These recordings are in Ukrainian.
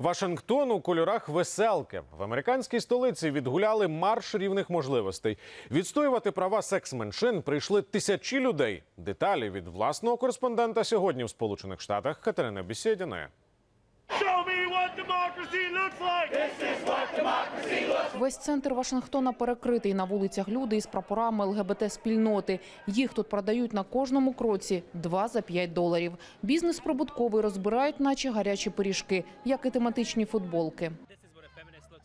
Вашингтон у кольорах веселки в американській столиці відгуляли марш рівних можливостей. Відстоювати права секс-меншин прийшли тисячі людей. Деталі від власного кореспондента сьогодні в Сполучених Штатах Катерина Бісєдіна. Show me what democracy looks like. Весь центр Вашингтона перекритий на вулицях люди із прапорами ЛГБТ спільноти. Їх тут продають на кожному кроці два за 5 доларів. Бізнес прибутковий розбирають, наче гарячі пиріжки, як і тематичні футболки.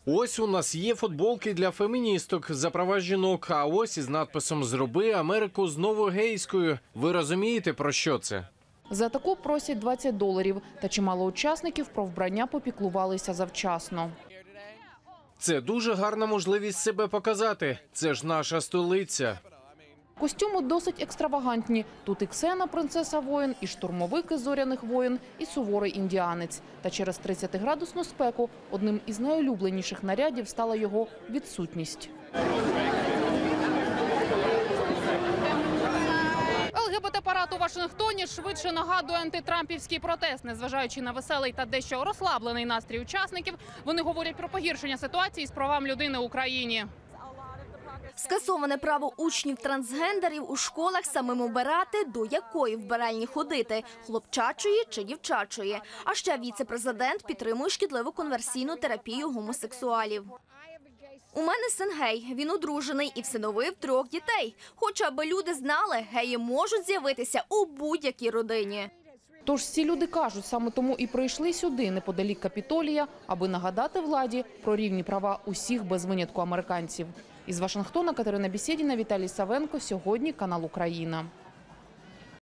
Ось у нас є футболки для феміністок за права жінок. А ось із надписом Зроби Америку знову гейською. Ви розумієте про що це? За таку просять 20 доларів. Та чимало учасників про вбрання попіклувалися завчасно. Це дуже гарна можливість себе показати. Це ж наша столиця. Костюми досить екстравагантні. Тут і Ксена, принцеса воїн, і штурмовик із зоряних воїн, і суворий індіанець. Та через 30-градусну спеку одним із найулюбленіших нарядів стала його відсутність. ЛГБТ-парад у Вашингтоні швидше нагадує антитрампівський протест. Незважаючи на веселий та дещо розслаблений настрій учасників, вони говорять про погіршення ситуації з правам людини в Україні. Скасоване право учнів трансгендерів у школах самим обирати, до якої вбиральні ходити хлопчачої чи дівчачої. А ще віце-президент підтримує шкідливу конверсійну терапію гомосексуалів. У мене син гей, він одружений і всиновив трьох дітей. Хочу, аби люди знали, геї можуть з'явитися у будь-якій родині. Тож ці люди кажуть, саме тому і прийшли сюди, неподалік Капітолія, аби нагадати владі про рівні права усіх без винятку американців. Із Вашингтона Катерина Бісєдіна, Віталій Савенко. Сьогодні канал Україна.